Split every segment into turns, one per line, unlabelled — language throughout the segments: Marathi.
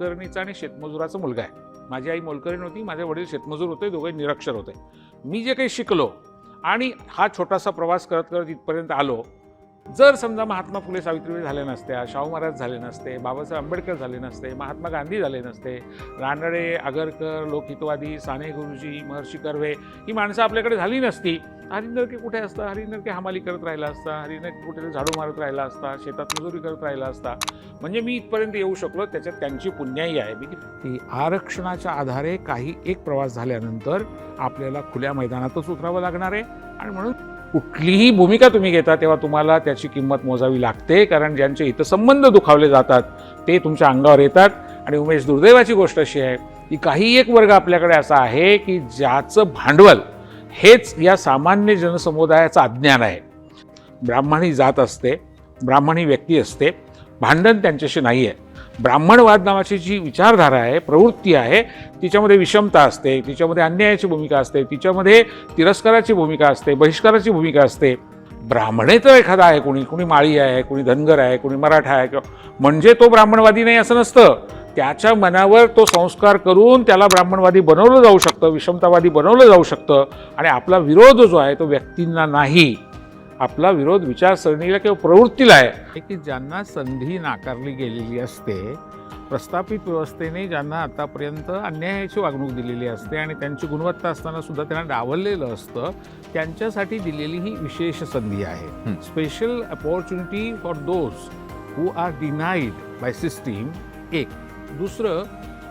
मोलकरणीचा आणि शेतमजुराचा मुलगा आहे. माझी आई मोलकरीण होती माझे वडील शेतमजूर होते दोघे निरक्षर होते. मी जे काही शिकलो आणि हा छोटासा प्रवास करत करत इथपर्यंत आलो जर समजा महात्मा फुले सावित्रीबाई झाले नसत्या शाहू महाराज झाले नसते बाबासाहेब आंबेडकर झाले नसते महात्मा गांधी झाले नसते रानडे आगरकर लोकहितवादी साने गुरुजी महर्षी कर्वे ही माणसं आपल्याकडे झाली नसती. हरिंदरके कुठे असता हरिंदरके हमाली करत राहिला असता हरिंदरके कुठेतरी झाडू मारत राहिला असता शेतात मजुरी करत राहिला असता. म्हणजे मी इथपर्यंत येऊ शकलो त्याच्यात त्यांची पुण्याही आहे. मी की आरक्षणाच्या आधारे काही एक प्रवास झाल्यानंतर आपल्याला खुल्या मैदानातच उतरावं लागणार आहे. आणि म्हणून कुठलीही भूमिका तुम्ही घेता तेव्हा तुम्हाला त्याची किंमत मोजावी लागते कारण ज्यांचे हितसंबंध दुखावले जातात ते तुमच्या अंगावर येतात. आणि उमेश दुर्दैवाची गोष्ट अशी आहे की काही एक वर्ग आपल्याकडे असा आहे की ज्याचं भांडवल हेच या सामान्य जनसमुदायाचं अज्ञान आहे. ब्राह्मणी जात असते ब्राह्मणी व्यक्ती असते भांडण त्यांच्याशी नाही आहे ब्राह्मणवाद नावाची जी विचारधारा आहे प्रवृत्ती आहे तिच्यामध्ये विषमता असते तिच्यामध्ये अन्यायाची भूमिका असते तिच्यामध्ये तिरस्काराची भूमिका असते बहिष्काराची भूमिका असते. ब्राह्मणेचं एखादा आहे कोणी कोणी माळी आहे कोणी धनगर आहे कोणी मराठा आहे किंवा म्हणजे तो ब्राह्मणवादी नाही असं नसतं. त्याच्या मनावर तो संस्कार करून त्याला ब्राह्मणवादी बनवलं जाऊ शकतं विषमतावादी बनवलं जाऊ शकतं आणि आपला विरोध जो आहे तो व्यक्तींना नाही. आपला विरोध विचारसरणीला किंवा प्रवृत्तीला आहे. की ज्यांना संधी नाकारली गेलेली असते प्रस्थापित व्यवस्थेने ज्यांना आतापर्यंत अन्यायाची वागणूक दिलेली असते आणि त्यांची गुणवत्ता असताना सुद्धा त्यांना डावललेलं असतं त्यांच्यासाठी दिलेली ही विशेष संधी आहे. Special opportunity for those who are denied by system एक. दुसरं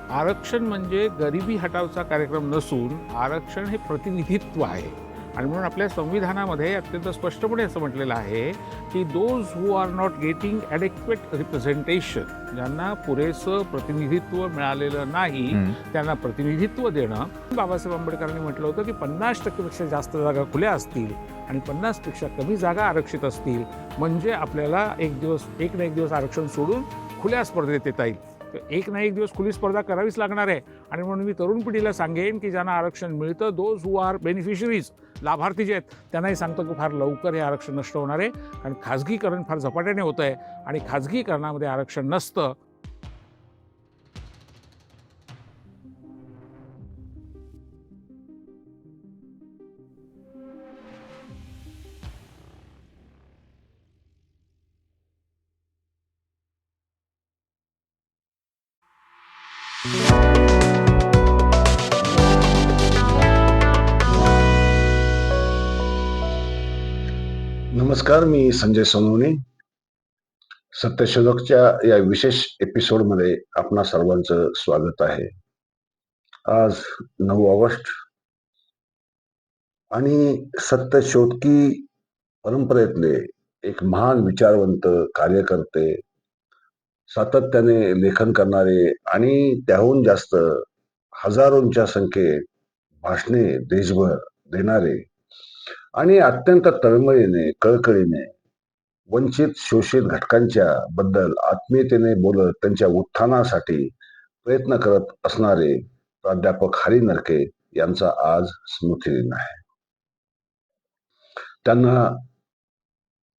आरक्षण म्हणजे गरिबी हटावचा कार्यक्रम नसून आरक्षण हे प्रतिनिधित्व आहे. आणि म्हणून आपल्या संविधानामध्ये अत्यंत स्पष्टपणे असं म्हटलेलं आहे की those who are not getting adequate representation ज्यांना पुरेसं प्रतिनिधित्व मिळालेलं नाही. त्यांना प्रतिनिधित्व देणं. बाबासाहेब आंबेडकरांनी म्हटलं होतं की पन्नास टक्केपेक्षा जास्त जागा खुल्या असतील आणि पन्नासपेक्षा कमी जागा आरक्षित असतील म्हणजे आपल्याला एक दिवस एक ना एक दिवस आरक्षण सोडून खुल्या स्पर्धेत येता येईल. तर एक ना एक दिवस खुली स्पर्धा करावीच लागणार आहे. आणि म्हणून मी तरुण पिढीला सांगेन की ज्यांना आरक्षण मिळतं दोज हू आर बेनिफिशरीज लाभार्थी जे आहेत त्यांनाही सांगतो की फार लवकर हे आरक्षण नष्ट होणार आहे. कारण खाजगीकरण फार झपाट्याने होतं आहे आणि खाजगीकरणामध्ये आरक्षण नसतं
नमस्कार मी संजय सोनवणे. सत्यशोधकच्या या विशेष एपिसोडमध्ये आपणा सर्वांचं स्वागत आहे. आज नऊ ऑगस्ट आणि सत्यशोधकी परंपरेतले एक महान विचारवंत कार्यकर्ते सातत्याने लेखन करणारे आणि त्याहून जास्त हजारोंच्या संख्येत भाषणे देशभर देणारे आणि अत्यंत तळमळीने कळकळीने वंचित शोषित घटकांच्या बद्दल आत्मीयतेने बोलत त्यांच्या उत्थानासाठी प्रयत्न करत असणारे प्राध्यापक हरी नरके यांचा आज स्मृतिदिन आहे. त्यांना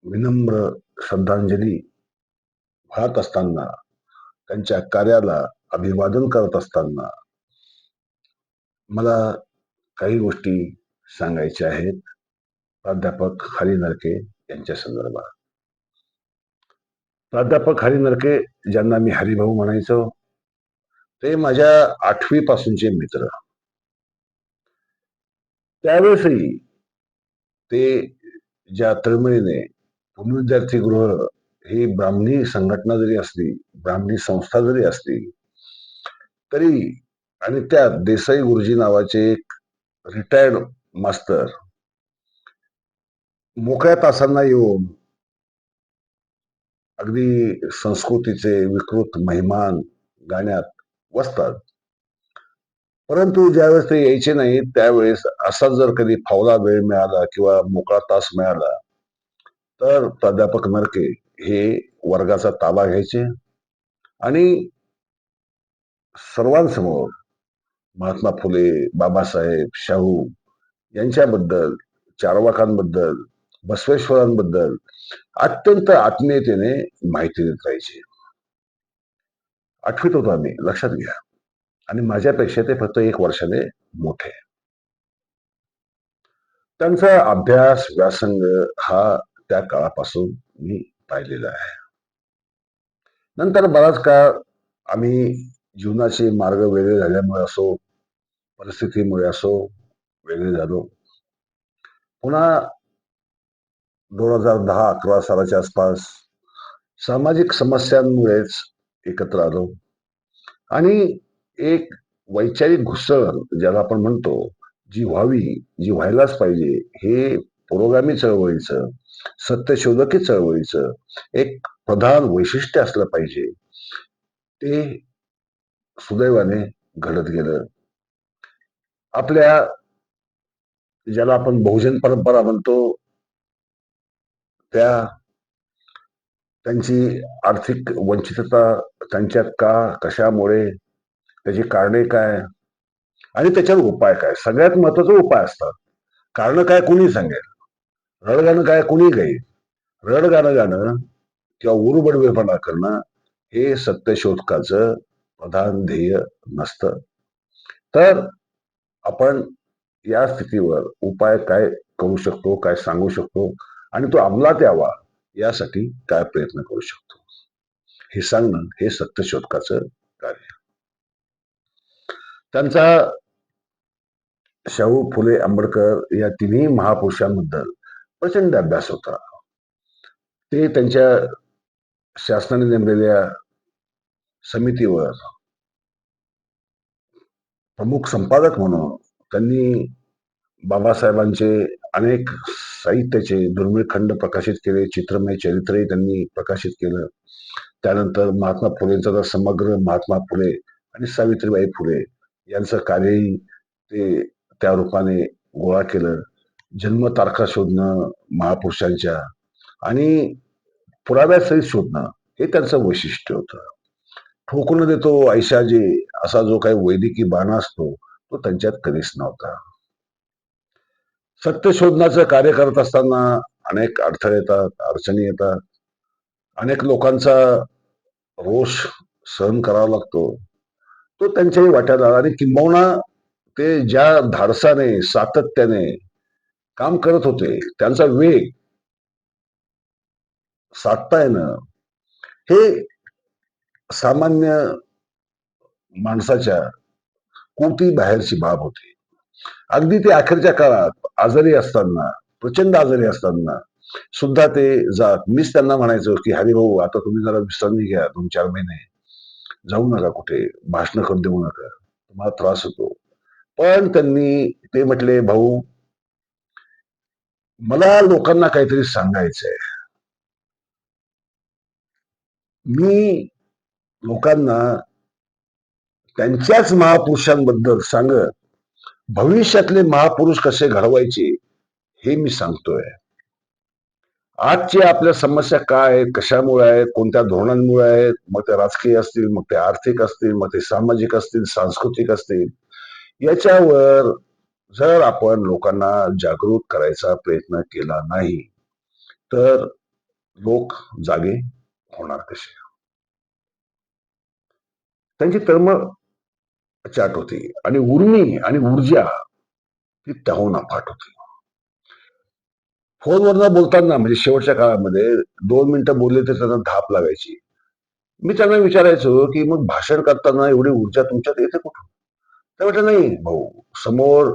विनम्र श्रद्धांजली वाहत असताना त्यांच्या कार्याला अभिवादन करत असताना मला काही गोष्टी सांगायच्या आहेत. प्राध्यापक हरी नरके यांच्या संदर्भात. प्राध्यापक हरी नरके ज्यांना मी हरिभाऊ म्हणायचो ते माझ्या आठवी पासूनचे मित्र. त्यावेळेसही ते ज्या तळमळीने विद्यार्थी गृह ही ब्राह्मणी संघटना जरी असली ब्राह्मणी संस्था जरी असली तरी आणि त्यात देसाई गुरुजी नावाचे एक रिटायर्ड मास्तर मोकळ्या तासांना येऊन अगदी संस्कृतीचे विकृत महिमान गाण्यात वसतात. परंतु ज्यावेळेस ते यायचे नाही त्यावेळेस असा जर कधी फावला वेळ मिळाला किंवा मोकळा तास मिळाला तर प्राध्यापक नरके हे वर्गाचा ताबा घ्यायचे आणि सर्वांसमोर महात्मा फुले बाबासाहेब शाहू यांच्याबद्दल चारवाकांबद्दल बसवेश्वरांबद्दल अत्यंत आत्मीयतेने माहिती देत राहायचे. आठवीत होतो आम्ही लक्षात घ्या. आणि माझ्यापेक्षा ते फक्त एक वर्षाने मोठे. त्यांचा अभ्यास व्यासंग हा त्या काळापासून मी पाहिलेला आहे. नंतर बराच काळ आम्ही जीवनाचे मार्ग वेगळे झाल्यामुळे असो परिस्थितीमुळे असो वेगळे झालो. पुन्हा दोन हजार दहा अकरा सालाच्या आसपास सामाजिक समस्यांमुळेच एकत्र आलो. आणि एक वैचारिक घुसळ ज्याला आपण म्हणतो जी व्हावी जी व्हायलाच पाहिजे हे पुरोगामी चळवळीचं सत्यशोधकी चळवळीचं एक प्रधान वैशिष्ट्य असलं पाहिजे. ते सुदैवाने घडत गेलं. आपल्या ज्याला आपण बहुजन परंपरा म्हणतो त्या त्यांची आर्थिक वंचितता त्यांच्यात का कशामुळे त्याची कारणे काय आणि त्याच्यावर उपाय काय? सगळ्यात महत्त्वाचा उपाय असतात. कारण काय कुणी सांगेल? रडगाणं काय कुणी गाईल रडगाणं गाणं किंवा उरुबडवेपणा करणं हे सत्यशोधकाचं प्रधान ध्येय नसतं. तर आपण या स्थितीवर उपाय काय करू शकतो काय सांगू शकतो? आणि तो अंमलात यावा यासाठी काय प्रयत्न करू शकतो? हे सांगणं हे सत्यशोधकाचं कार्य. त्यांचा शाहू फुले आंबेडकर या तिन्ही महापुरुषांबद्दल प्रचंड अभ्यास होता. ते त्यांच्या शासनाने नेमलेल्या समितीवर प्रमुख संपादक म्हणून त्यांनी बाबासाहेबांचे अनेक साहित्याचे दुर्मिळ खंड प्रकाशित केले चित्रमय चरित्रही त्यांनी प्रकाशित केलं. त्यानंतर महात्मा फुलेंचा तर समग्र महात्मा फुले आणि सावित्रीबाई फुले यांचं कार्यही ते त्या रूपाने गोळा केलं. जन्मतारखा शोधणं महापुरुषांच्या आणि पुराव्यासहित शोधणं हे त्यांचं वैशिष्ट्य होतं. ठोकून देतो ऐशाजी असा जो काही वैदिकी बाणा असतो तो त्यांच्यात कधीच नव्हता. सत्य शोधनाचं कार्य करत असताना अनेक अडथळे येतात अडचणी येतात. अनेक लोकांचा रोष सहन करावा लागतो. तो त्यांच्याही वाट्यात आला आणि किंबहुना ते ज्या धाडसाने सातत्याने काम करत होते त्यांचा वेग साधता येणं हे सामान्य माणसाच्या कोटी बाहेरची बाब होती. अगदी ते अखेरच्या काळात आजारी असताना प्रचंड आजारी असताना सुद्धा ते जात. मीच त्यांना म्हणायचो की हरी भाऊ आता तुम्ही जरा विश्रांती घ्या दोन चार महिने. जाऊ नका कुठे भाषण करून देऊ नका. तुम्हाला त्रास होतो. पण त्यांनी ते म्हटले भाऊ मला लोकांना काहीतरी सांगायचंय. मी लोकांना त्यांच्याच महापुरुषांबद्दल सांगत भविष्यातले महापुरुष कसे घडवायचे हे मी सांगतोय. आजच्या आपल्या समस्या काय आहेत कशामुळे आहेत कोणत्या धोरणांमुळे आहेत मग ते राजकीय असतील मग ते आर्थिक असतील मग ते सामाजिक असतील सांस्कृतिक असतील याच्यावर जर आपण लोकांना जागृत करायचा प्रयत्न केला नाही तर लोक जागे होणार कसे? त्यांची तळमळ अचाट होती. आणि उर्मी आणि ऊर्जा ती त्याहून अफाट होती. फोनवर बोलताना म्हणजे शेवटच्या काळामध्ये दोन मिनिटं बोलले तर त्यांना धाप लागायची. मी त्यांना विचारायचो की मग भाषण करताना एवढी ऊर्जा तुमच्यात येते कुठून? ते म्हटलं नाही भाऊ समोर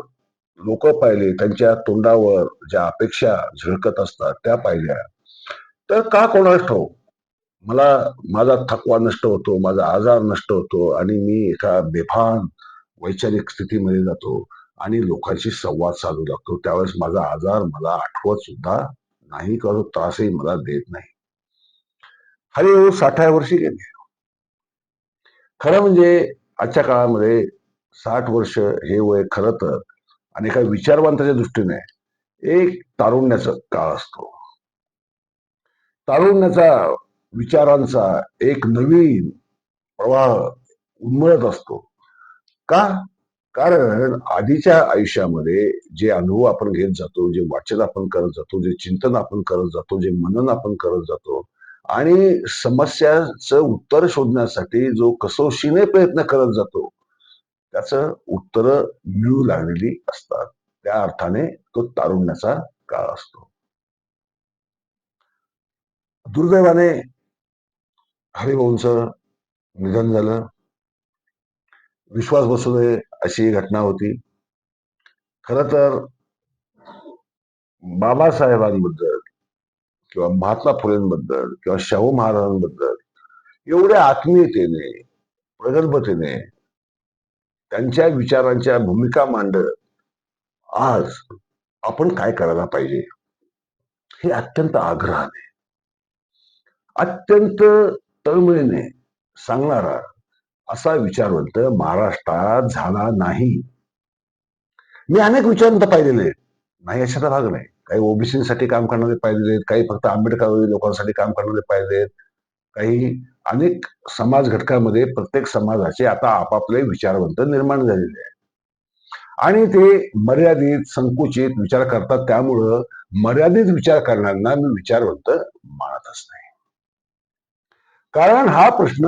लोक पाहिले त्यांच्या तोंडावर ज्या अपेक्षा झळकत असतात त्या पाहिल्या. तर का कोणास ठाऊ मला माझा थकवा नष्ट होतो माझा आजार नष्ट होतो आणि मी एका बेफान वैचारिक स्थितीमध्ये जातो आणि लोकांशी संवाद साधू लागतो. त्यावेळेस माझा आजार मला आठवत सुद्धा नाही करत त्रासही मला देत नाही. हळूहळू हो, साठाव्या वर्षी गेले. खरं म्हणजे आजच्या काळामध्ये साठ वर्ष हे वय खरं तर आणि एका विचारवंताच्या दृष्टीने एक तारुण्याचा काळ असतो. तारुण्याचा विचारांचा एक नवीन प्रवाह उन्मळत असतो. का? कारण आधीच्या आयुष्यामध्ये जे अनुभव आपण घेत जातो जे वाचन आपण करत जातो जे चिंतन आपण करत जातो जे मनन आपण करत जातो आणि समस्याचं उत्तर शोधण्यासाठी जो कसोशीने प्रयत्न करत जातो त्याच उत्तर मिळू लागलेली असतात. त्या अर्थाने तो तारुण्याचा काळ असतो. दुर्दैवाने हरिभाऊंचं निधन झालं. विश्वास बसू नये अशी घटना होती. खर तर बाबासाहेबांबद्दल किंवा महात्मा फुलेंबद्दल किंवा शाहू महाराजांबद्दल एवढ्या आत्मीयतेने प्रगल्भतेने त्यांच्या विचारांच्या भूमिका मांडत आज आपण काय करायला पाहिजे? हे अत्यंत आग्रहाने. अत्यंत तळमळीने सांगणारा असा विचारवंत महाराष्ट्रात झाला नाही. मी अनेक विचारवंत पाहिलेले आहेत. नाही अशाचा भाग नाही. काही ओबीसीसाठी काम करणारे पाहिलेले आहेत. काही फक्त आंबेडकरवादी लोकांसाठी काम करणारे पाहिले आहेत. काही अनेक समाज घटकामध्ये प्रत्येक समाजाचे आता आपापले विचारवंत निर्माण झालेले आहेत. आणि ते मर्यादित संकुचित विचार करतात. त्यामुळं मर्यादित विचार करणाऱ्यांना मी विचारवंत मानतच नाही. कारण हा प्रश्न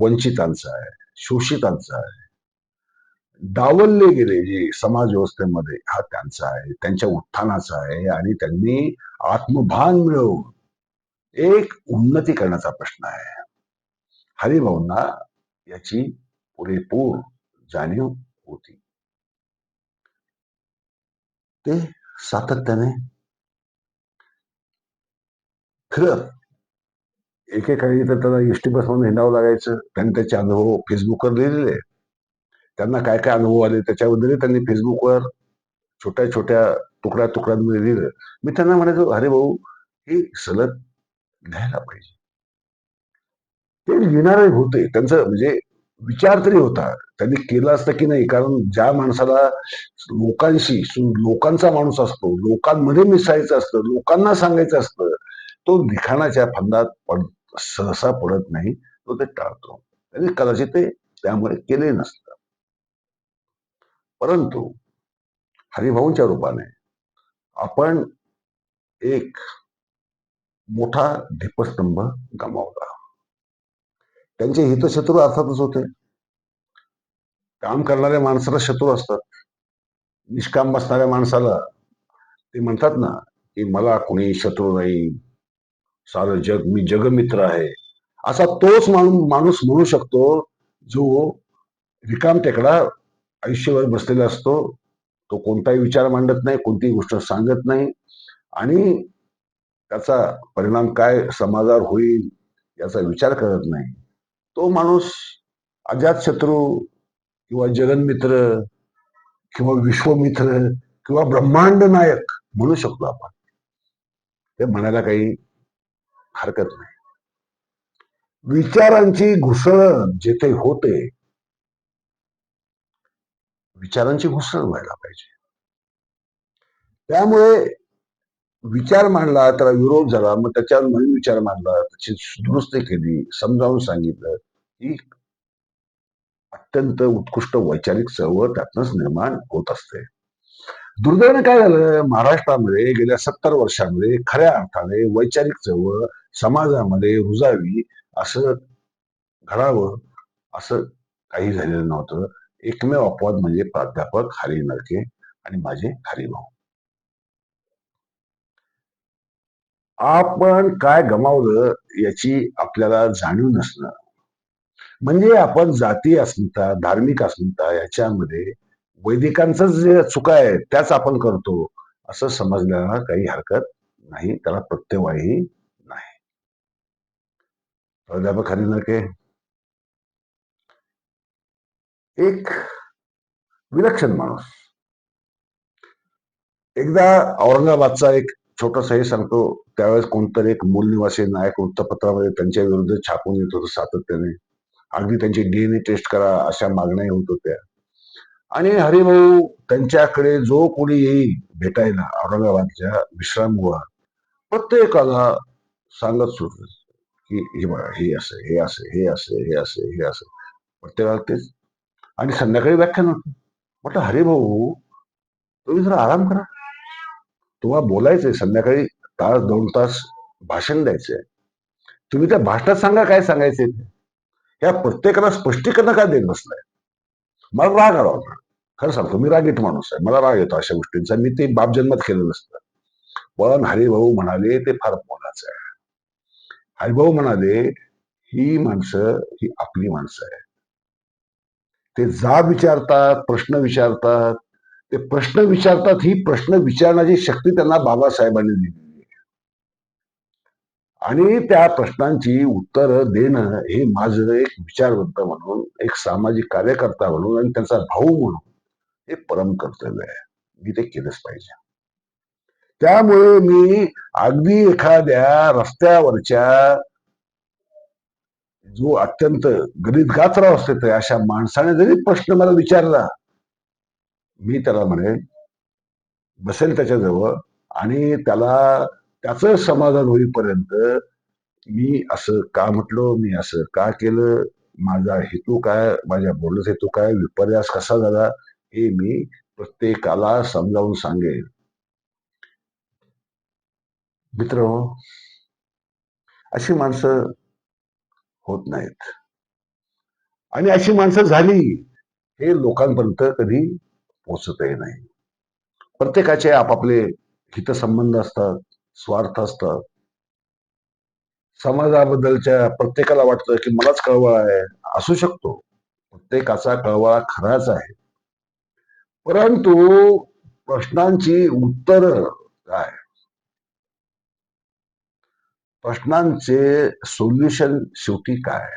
वंचितांचा आहे शोषितांचा आहे. डावलले गेले जे समाज व्यवस्थेमध्ये हा त्यांचा आहे त्यांच्या उत्थानाचा आहे आणि त्यांनी आत्मभान मिळवून एक उन्नती करण्याचा प्रश्न आहे. हरिभाऊंना याची पुरेपूर जाणीव होती. ते सातत्याने खरं एकेकाळी तर त्याला एसटी बसमध्ये हिंडावं लागायचं. त्यांनी त्याचे अनुभव फेसबुकवर लिहिलेले त्यांना काय काय अनुभव आले त्याच्याबद्दलही त्यांनी फेसबुकवर छोट्या छोट्या तुकड्या तुकड्यांमध्ये लिहिलं मी त्यांना म्हणायचो अरे भाऊ हे सलग लिहायला पाहिजे. ते लिहिणारे होते. त्यांचं म्हणजे विचार तरी होता. त्यांनी केलं असतं की नाही? कारण ज्या माणसाला लोकांशी लोकांचा माणूस असतो लोकांमध्ये मिसळायचं असतं लोकांना सांगायचं असतं तो लिखाणाच्या फंदात पड सहसा पडत नाही तो ते टाळतो. आणि कदाचित ते त्यामुळे केले नसतं. परंतु हरिभाऊंच्या रूपाने आपण एक मोठा दीपस्तंभ गमावला. त्यांचे हितशत्रू अर्थातच होते. काम करणाऱ्या माणसाला शत्रू असतात. निष्काम बसणाऱ्या माणसाला ते म्हणतात ना की मला कोणी शत्रू नाही. सारं जग मी जगमित्र आहे. असा तोच माणूस माणूस म्हणू शकतो जो रिकाम टेकडा आयुष्यभर बसलेला असतो. तो कोणताही विचार मांडत नाही कोणतीही गोष्ट सांगत नाही. आणि त्याचा परिणाम काय समाजावर होईल याचा विचार करत नाही. तो माणूस अजातशत्रू किंवा जगनमित्र किंवा विश्वमित्र किंवा ब्रह्मांड नायक म्हणू शकतो आपण. ते म्हणायला काही हरकत नाही. विचारांची घुसळण जेथे होते विचारांची घुसळण व्हायला पाहिजे. त्यामुळे विचार मांडला त्याला विरोध झाला मग त्याच्यावर नवीन विचार मांडला त्याची दुरुस्ती केली समजावून सांगितलं ही अत्यंत उत्कृष्ट वैचारिक चळवळ त्यातनच निर्माण होत असते. दुर्दैवाने काय झालं? महाराष्ट्रामध्ये गेल्या सत्तर वर्षामध्ये खऱ्या अर्थाने वैचारिक चळवळ समाजामध्ये रुजावी असं घडावं असं काही झालेलं नव्हतं. एकमेव अपवाद म्हणजे प्राध्यापक हरी नरके आणि माझे हरिभाऊ आपण काय गमावलं याची आपल्याला जाणीव नसणं. म्हणजे आपण जाती अस्मिता धार्मिक अस्मिता याच्यामध्ये वैदिकांचं जे चुका आहे त्याच आपण करतो असं समजण्याला काही हरकत नाही. त्याला प्रत्यवाही प्राध्यापक हरी एक विलक्षण माणूस। एकदा औरंगाबादचा एक छोटासा हे सांगतो त्यावेळेस कोणतरी एक मूलनिवासी नायक वृत्तपत्रामध्ये त्यांच्या विरुद्ध छापून येत होतं सातत्याने. अगदी त्यांची डीएनए टेस्ट करा अशा मागण्या होत होत्या. आणि हरिभाऊ त्यांच्याकडे जो कोणी येईल भेटायला औरंगाबादच्या विश्रामगृहात प्रत्येकाला सांगत सुटलं हे बघा हे असं हे असं हे असं हे असं हे असं. प्रत्येकाला तेच आणि संध्याकाळी व्याख्यान होतं. म्हटलं हरिभाऊ तुम्ही जरा आराम करा. तुम्हाला बोलायचंय संध्याकाळी तास दोन तास भाषण द्यायचंय. तुम्ही त्या भाषणात सांगा काय सांगायचे या प्रत्येकाला स्पष्टीकरण काय देत बसलाय? मला राग आला होता. खरं सांगतो मी रागीट माणूस आहे. मला राग येतो अशा गोष्टींचा. मी ते बाप जन्मात केलं नसतं पण हरिभाऊ म्हणाले ते फार मोलाचं आहे. हरिभाऊ म्हणाले ही माणसं ही आपली माणसं आहे ते जाब विचारतात प्रश्न विचारतात. ते प्रश्न विचारतात ही प्रश्न विचारण्याची शक्ती त्यांना बाबासाहेबांनी दिली आणि त्या प्रश्नांची उत्तरं देणं हे माझं एक विचारवंत म्हणून एक सामाजिक कार्यकर्ता म्हणून आणि त्यांचा भाऊ म्हणून हे परम कर्तव्य आहे. मी ते केलंच पाहिजे. त्यामुळे मी अगदी एखाद्या रस्त्यावरच्या जो अत्यंत गणित गात्रा असते अशा माणसाने जरी प्रश्न मला विचारला मी त्याला म्हणेन बसेल त्याच्याजवळ आणि त्याला त्याचं समाधान होईपर्यंत मी असं का म्हटलो मी असं का केलं माझा हेतू काय माझ्या बोलण्याचा हेतू काय विपर्यास कसा झाला हे मी प्रत्येकाला समजावून सांगेन. मित्र हो अशी माणसं होत नाहीत. आणि अशी माणसं झाली हे लोकांपर्यंत कधी पोचतही नाही. प्रत्येकाचे आपापले हितसंबंध असतात स्वार्थ असतात. समाजाबद्दलच्या प्रत्येकाला वाटतं की मलाच कळवळा आहे असू शकतो. प्रत्येकाचा कळवळा खराच आहे. परंतु प्रश्नांची उत्तर काय? प्रश्नांचे सोल्युशन शेवटी काय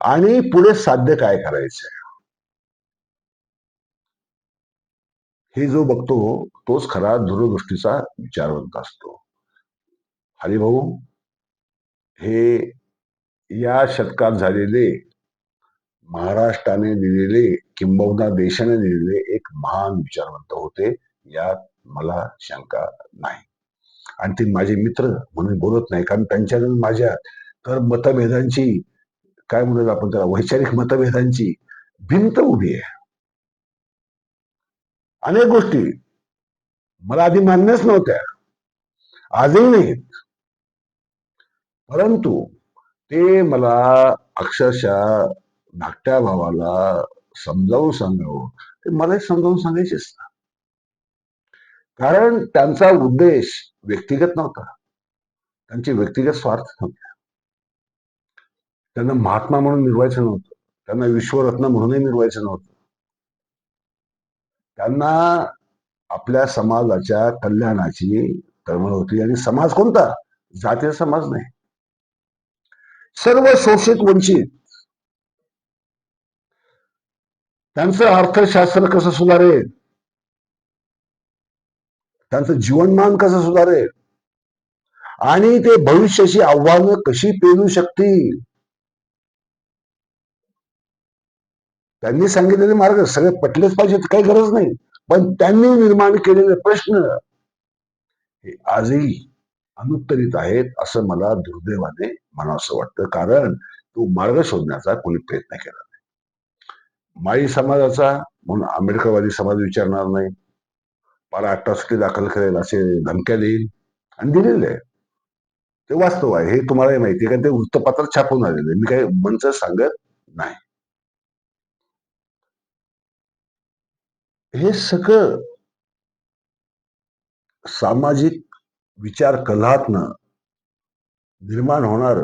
आणि पुढे साध्य काय करायचंय? हे जो बघतो तोच खरा दूरदृष्टीचा विचारवंत असतो. हरिभाऊ हे या शतकात झालेले महाराष्ट्राने दिलेले किंबहुना देशाने दिलेले एक महान विचारवंत होते यात मला शंका नाही. आणि ते माझे मित्र म्हणून बोलत नाही. कारण त्यांच्या माझ्या तर मतभेदांची काय म्हणत आपण त्याला वैचारिक मतभेदांची भिंत उभी आहे. अनेक गोष्टी मला आधी मान्यच नव्हत्या. आजही नाहीत. परंतु ते मला अक्षरशः धाकट्या भावाला समजावून सांगावं. ते मला समजावून सांगायचेच ना. कारण त्यांचा उद्देश व्यक्तिगत नव्हता. त्यांचे व्यक्तिगत स्वार्थ नव्हते. त्यांना महात्मा म्हणून निर्वायचं नव्हतं. त्यांना विश्वरत्न म्हणूनही निर्वायचं नव्हतं. त्यांना आपल्या समाजाच्या कल्याणाची तळमळ होती आणि समाज कोणता? जातीय समाज नाही. सर्व शोषित वंचित. त्यांचं अर्थशास्त्र कसं सुधारेल? त्यांचं जीवनमान कसं सुधारेल? आणि ते भविष्याची आव्हानं कशी पेरू शकतील? त्यांनी सांगितलेले मार्ग सगळे पटलेच पाहिजेत काही गरज नाही. पण त्यांनी निर्माण केलेले प्रश्न हे आजही अनुत्तरित आहेत असं मला दुर्दैवाने मला असं वाटतं. कारण तो मार्ग शोधण्याचा कोणी प्रयत्न केला नाही. माळी समाजाचा म्हणून आंबेडकरवादी समाज विचारणार नाही. मला अट्रॉसिटी दाखल करेल असे धमक्या देईल आणि दिलेले आहे ते वास्तव आहे. हे तुम्हालाही माहिती आहे कारण ते वृत्तपत्रात छापून आलेले आहे. मी काही मंच सांगत नाही. हे सगळं सामाजिक विचार कलातनं निर्माण होणार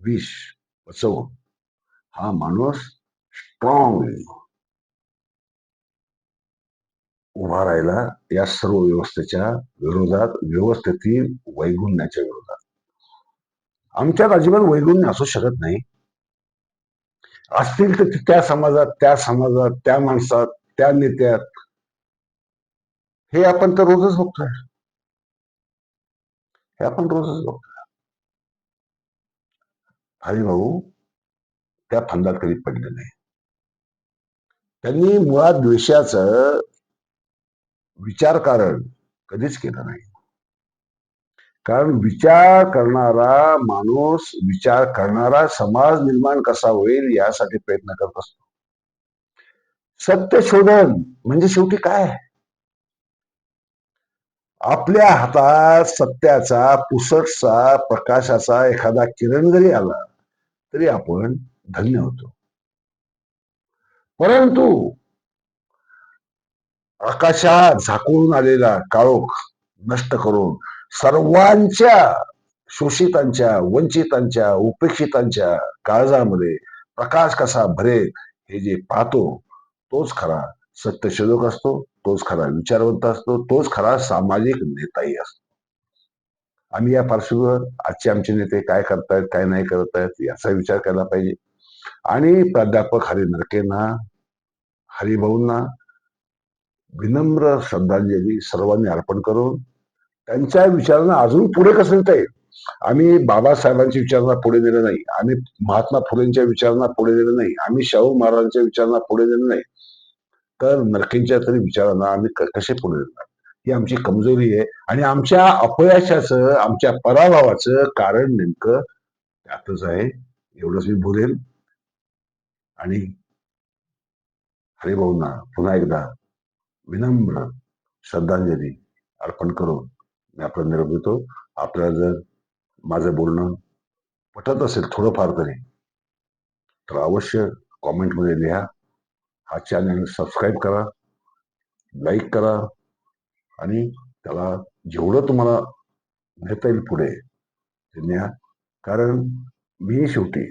विष पचवून हा माणूस स्ट्रॉंग उभा राहिला या सर्व व्यवस्थेच्या विरोधात व्यवस्थेतील वैगुण्याच्या विरोधात. आमच्यात अजिबात वैगुण्य असू शकत नाही. असतील तर त्या समाजात त्या समाजात त्या माणसात त्या नेत्यात. हे आपण तर रोजच बघतोय. हे आपण रोजच बघतोय. हरिभाऊ त्या फंदात कधी पडले नाही. त्यांनी मुळात द्वेषाचं विचारकारण कधीच केलं नाही. कारण विचार करणारा माणूस विचार करणारा समाज निर्माण कसा होईल यासाठी प्रयत्न करत असतो. सत्य शोधन म्हणजे शेवटी काय? आपल्या हातात सत्याचा पुसटचा प्रकाशाचा एखादा किरण जरी आला तरी आपण धन्य होतो. परंतु आकाशात झाकून आलेला काळोख नष्ट करून सर्वांच्या शोषितांच्या वंचितांच्या उपेक्षितांच्या काळजामध्ये प्रकाश कसा भरेल हे जे पाहतो तोच खरा सत्यशोधक असतो तोच खरा विचारवंत असतो तोच खरा सामाजिक नेताही असतो. आम्ही या पार्श्वभूमीवर आजचे आमचे नेते काय करतायत काय नाही करत आहेत याचा विचार केला पाहिजे. आणि प्राध्यापक हरी नरकेंना हरिभाऊंना विनम्र श्रद्धांजली सर्वांनी अर्पण करून त्यांच्या विचारांना अजून पुढे कसं नेता येईल. आम्ही बाबासाहेबांच्या विचारांना पुढे नेलं नाही. आम्ही महात्मा फुलेंच्या विचारांना पुढे नेलं नाही. आम्ही शाहू महाराजांच्या विचारांना पुढे नेलं नाही. तर नरकेंच्या तरी विचारांना आम्ही कसे पुढे नेणार? ही आमची कमजोरी आहे आणि आमच्या अपयशाचं आमच्या पराभवाचं कारण नेमकं त्यातच आहे. एवढंच मी बोलेन. आणि हरिभाऊंना पुन्हा एकदा विनम्र श्रद्धांजली अर्पण करून मी आपला निरोप घेतो. आपल्याला जर माझं बोलणं पटत असेल थोडंफार तरी तर अवश्य कॉमेंटमध्ये लिहा. हा चॅनल सबस्क्राईब करा लाईक करा आणि त्याला जेवढं तुम्हाला नेता येईल पुढे ते न्या कारण मी शेवटी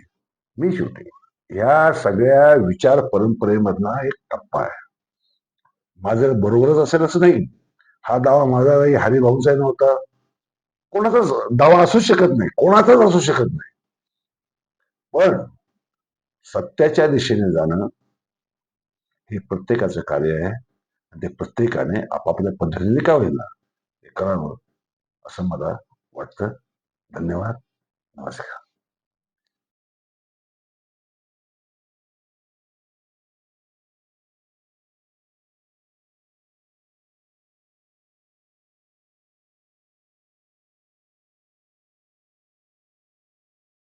मी शेवटी या सगळ्या विचार परंपरेमधला एक टप्पा आहे. माझं बरोबरच असेल असं नाही. हा दावा माझा नाही हरिभाऊंचा नव्हता. कोणाचाच दावा असू शकत नाही. कोणाचाच असू शकत नाही. पण सत्याच्या दिशेने जाणं हे प्रत्येकाचं कार्य आहे. आणि ते प्रत्येकाने आपापल्या पद्धतीने का होईना हे करावं असं मला वाटतं. धन्यवाद. नमस्कार.